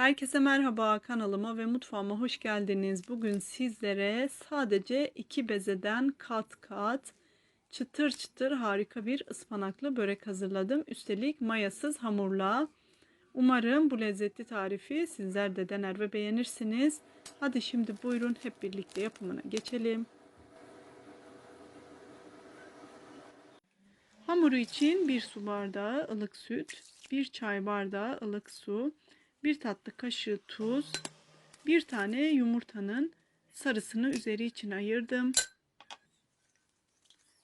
Herkese merhaba kanalıma ve mutfağıma hoş geldiniz. Bugün sizlere sadece iki bezeden kat kat çıtır çıtır harika bir ıspanaklı börek hazırladım. Üstelik mayasız hamurla. Umarım bu lezzetli tarifi sizler de dener ve beğenirsiniz. Hadi şimdi buyurun hep birlikte yapımına geçelim. Hamuru için bir su bardağı ılık süt, bir çay bardağı ılık su, bir tatlı kaşığı tuz, bir tane yumurtanın sarısını üzeri için ayırdım.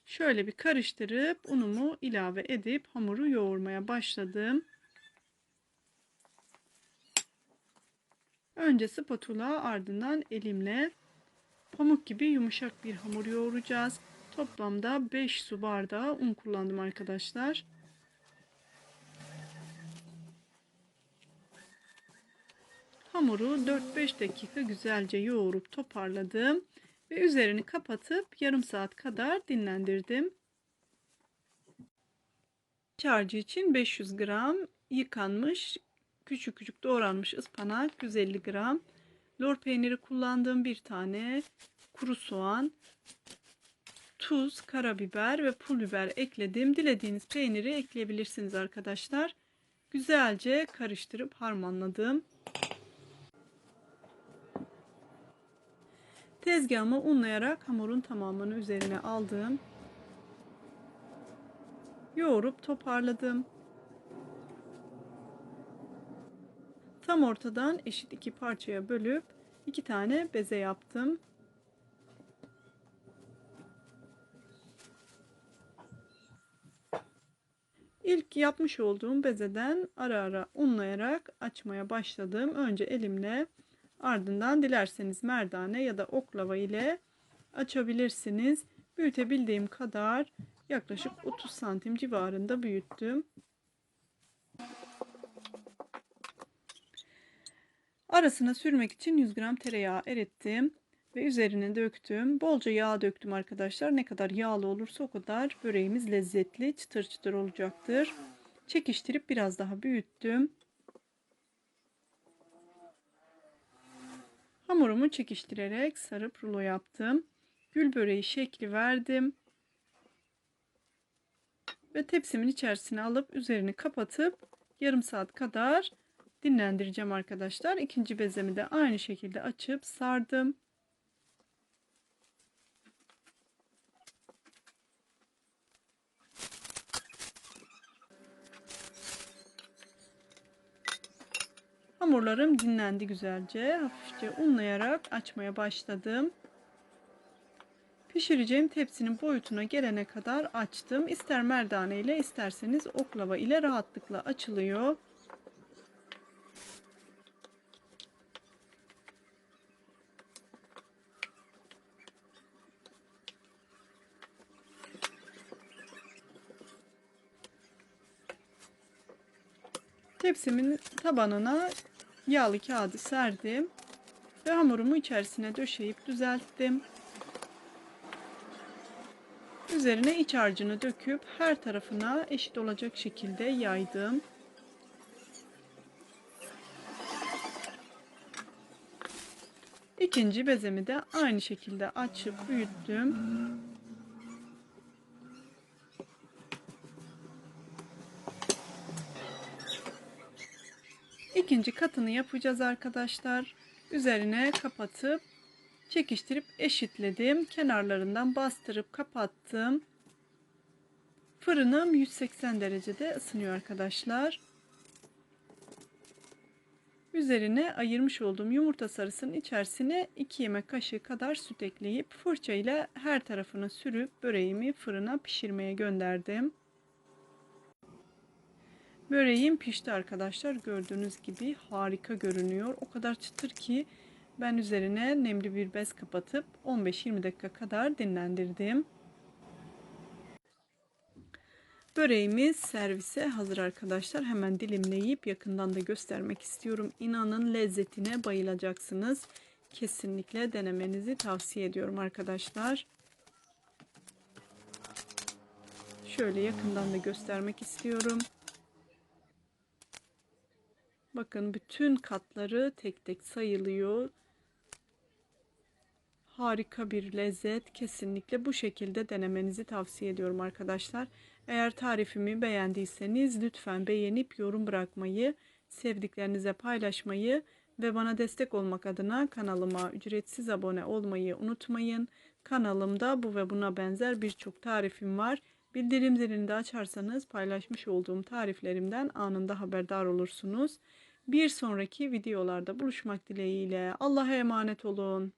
Şöyle bir karıştırıp unumu ilave edip hamuru yoğurmaya başladım. Önce spatula ardından elimle pamuk gibi yumuşak bir hamur yoğuracağız. Toplamda 5 su bardağı un kullandım arkadaşlar. Hamuru 4-5 dakika güzelce yoğurup toparladım ve üzerini kapatıp yarım saat kadar dinlendirdim. Harcı için 500 gram yıkanmış küçük küçük doğranmış ıspanak 150 gram lor peyniri kullandığım bir tane kuru soğan tuz, karabiber ve pul biber ekledim. Dilediğiniz peyniri ekleyebilirsiniz arkadaşlar. Güzelce karıştırıp harmanladım. Tezgahımı unlayarak hamurun tamamını üzerine aldım. Yoğurup toparladım. Tam ortadan eşit iki parçaya bölüp iki tane beze yaptım. İlk yapmış olduğum bezeden ara ara unlayarak açmaya başladım. Önce elimle ardından dilerseniz merdane ya da oklava ile açabilirsiniz. Büyütebildiğim kadar yaklaşık 30 santim civarında büyüttüm. Arasına sürmek için 100 gram tereyağı erittim ve üzerine döktüm. Bolca yağ döktüm arkadaşlar. Ne kadar yağlı olursa o kadar böreğimiz lezzetli, çıtır çıtır olacaktır. Çekiştirip biraz daha büyüttüm. Hamurumu çekiştirerek sarıp rulo yaptım. Gül böreği şekli verdim. Ve tepsimin içerisine alıp üzerini kapatıp yarım saat kadar dinlendireceğim arkadaşlar. İkinci bezemi de aynı şekilde açıp sardım. Hamurlarım dinlendi güzelce. Hafifçe unlayarak açmaya başladım. Pişireceğim tepsinin boyutuna gelene kadar açtım. İster merdane ile isterseniz oklava ile rahatlıkla açılıyor. Tepsimin tabanına yağlı kağıdı serdim ve hamurumu içerisine döşeyip düzelttim. Üzerine iç harcını döküp her tarafına eşit olacak şekilde yaydım. İkinci bezemi de aynı şekilde açıp büyüttüm. İkinci katını yapacağız arkadaşlar. Üzerine kapatıp çekiştirip eşitledim. Kenarlarından bastırıp kapattım. Fırınım 180 derecede ısınıyor arkadaşlar. Üzerine ayırmış olduğum yumurta sarısının içerisine 2 yemek kaşığı kadar süt ekleyip fırça ile her tarafını sürüp böreğimi fırına pişirmeye gönderdim. Böreğim pişti arkadaşlar. Gördüğünüz gibi harika görünüyor. O kadar çıtır ki ben üzerine nemli bir bez kapatıp 15-20 dakika kadar dinlendirdim. Böreğimiz servise hazır arkadaşlar. Hemen dilimleyip yakından da göstermek istiyorum. İnanın lezzetine bayılacaksınız. Kesinlikle denemenizi tavsiye ediyorum arkadaşlar. Şöyle yakından da göstermek istiyorum. Bakın bütün katları tek tek sayılıyor. Harika bir lezzet. Kesinlikle bu şekilde denemenizi tavsiye ediyorum arkadaşlar. Eğer tarifimi beğendiyseniz lütfen beğenip yorum bırakmayı, sevdiklerinize paylaşmayı ve bana destek olmak adına kanalıma ücretsiz abone olmayı unutmayın. Kanalımda bu ve buna benzer birçok tarifim var. Bildirim zilini de açarsanız paylaşmış olduğum tariflerimden anında haberdar olursunuz. Bir sonraki videolarda buluşmak dileğiyle Allah'a emanet olun.